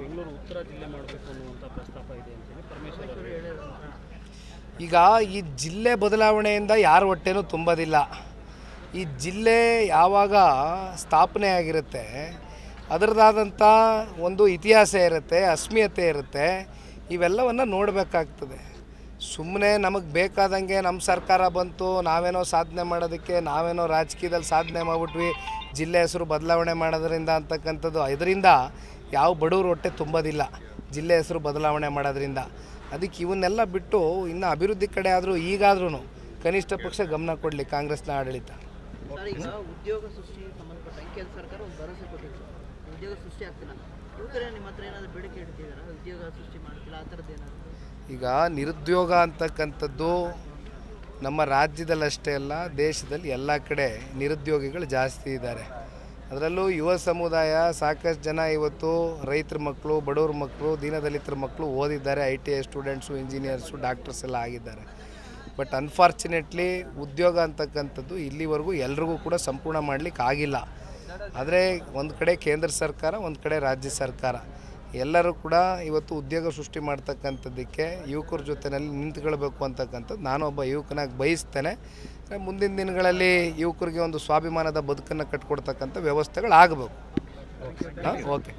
ಜಿಲ್ಲೆ ಮಾಡಬೇಕು ಅನ್ನುವಂಥ ಪ್ರಸ್ತಾಪ ಇದೆ ಅಂತೇಳಿ ಪರಮೇಶ್ವರ್ ಅವರು ಈಗ ಈ ಜಿಲ್ಲೆ ಬದಲಾವಣೆಯಿಂದ ಯಾರ ಹೊಟ್ಟೆನೂ ತುಂಬೋದಿಲ್ಲ. ಈ ಜಿಲ್ಲೆ ಯಾವಾಗ ಸ್ಥಾಪನೆ ಆಗಿರುತ್ತೆ ಅದರದಾದಂಥ ಒಂದು ಇತಿಹಾಸ ಇರುತ್ತೆ ಅಸ್ಮಿಯತೆ ಇರುತ್ತೆ ಇವೆಲ್ಲವನ್ನು ನೋಡಬೇಕಾಗ್ತದೆ. ಸುಮ್ಮನೆ ನಮಗೆ ಬೇಕಾದಂಗೆ ನಮ್ಮ ಸರ್ಕಾರ ಬಂತು, ನಾವೇನೋ ಸಾಧನೆ ಮಾಡೋದಕ್ಕೆ, ನಾವೇನೋ ರಾಜಕೀಯದಲ್ಲಿ ಸಾಧನೆ ಮಾಡಿಬಿಟ್ವಿ, ಜಿಲ್ಲೆ ಹೆಸರು ಬದಲಾವಣೆ ಮಾಡೋದ್ರಿಂದ ಅಂತಕ್ಕಂಥದ್ದು. ಇದರಿಂದ ಯಾವ ಬಡವ್ರ ಹೊಟ್ಟೆ ತುಂಬೋದಿಲ್ಲ, ಜಿಲ್ಲೆ ಹೆಸರು ಬದಲಾವಣೆ ಮಾಡೋದ್ರಿಂದ. ಅದಕ್ಕೆ ಇವನ್ನೆಲ್ಲ ಬಿಟ್ಟು ಇನ್ನು ಅಭಿವೃದ್ಧಿ ಕಡೆ ಆದರೂ ಈಗಾದ್ರೂ ಕನಿಷ್ಠ ಪಕ್ಷ ಗಮನ ಕೊಡಲಿ ಕಾಂಗ್ರೆಸ್ನ ಆಡಳಿತ. ಉದ್ಯೋಗ ಸೃಷ್ಟಿ ಮಾಡ್ತಿಲ್ಲ, ಆ ಥರದ್ದು ಈಗ ನಿರುದ್ಯೋಗ ಅಂತಕ್ಕಂಥದ್ದು ನಮ್ಮ ರಾಜ್ಯದಲ್ಲಷ್ಟೇ ಅಲ್ಲ, ದೇಶದಲ್ಲಿ ಎಲ್ಲ ಕಡೆ ನಿರುದ್ಯೋಗಿಗಳು ಜಾಸ್ತಿ ಇದ್ದಾರೆ. ಅದರಲ್ಲೂ ಯುವ ಸಮುದಾಯ ಸಾಕಷ್ಟು ಜನ ಇವತ್ತು ರೈತರ ಮಕ್ಕಳು, ಬಡವ್ರ ಮಕ್ಕಳು, ದೀನದಲಿತರ ಮಕ್ಕಳು ಓದಿದ್ದಾರೆ. I T I students, engineers, doctors ಎಲ್ಲ ಆಗಿದ್ದಾರೆ. ಬಟ್ ಅನ್ಫಾರ್ಚುನೇಟ್ಲಿ ಉದ್ಯೋಗ ಅಂತಕ್ಕಂಥದ್ದು ಇಲ್ಲಿವರೆಗೂ ಎಲ್ರಿಗೂ ಕೂಡ ಸಂಪೂರ್ಣ ಮಾಡಲಿಕ್ಕೆ ಆಗಿಲ್ಲ. ಆದರೆ ಒಂದು ಕಡೆ ಕೇಂದ್ರ ಸರ್ಕಾರ, ಒಂದು ಕಡೆ ರಾಜ್ಯ ಸರ್ಕಾರ. ಎಲ್ಲರೂ ಕೂಡ ಇವತ್ತು ಉದ್ಯೋಗ ಸೃಷ್ಟಿ ಮಾಡ್ತಕ್ಕಂಥದ್ದಕ್ಕೆ ಯುವಕರ ಜೊತೆಯಲ್ಲಿ ನಿಂತ್ಕೊಳ್ಬೇಕು ಅಂತಕ್ಕಂಥದ್ದು. ನಾನೊಬ್ಬ ಯುವಕನಾಗಿ ಬಯಸ್ತೇನೆ. ಮುಂದಿನ ದಿನಗಳಲ್ಲಿ ಯುವಕರಿಗೆ ಒಂದು ಸ್ವಾಭಿಮಾನದ ಬದುಕನ್ನು ಕಟ್ಕೊಡ್ತಕ್ಕಂಥ ವ್ಯವಸ್ಥೆಗಳು ಆಗಬೇಕು ಓಕೆ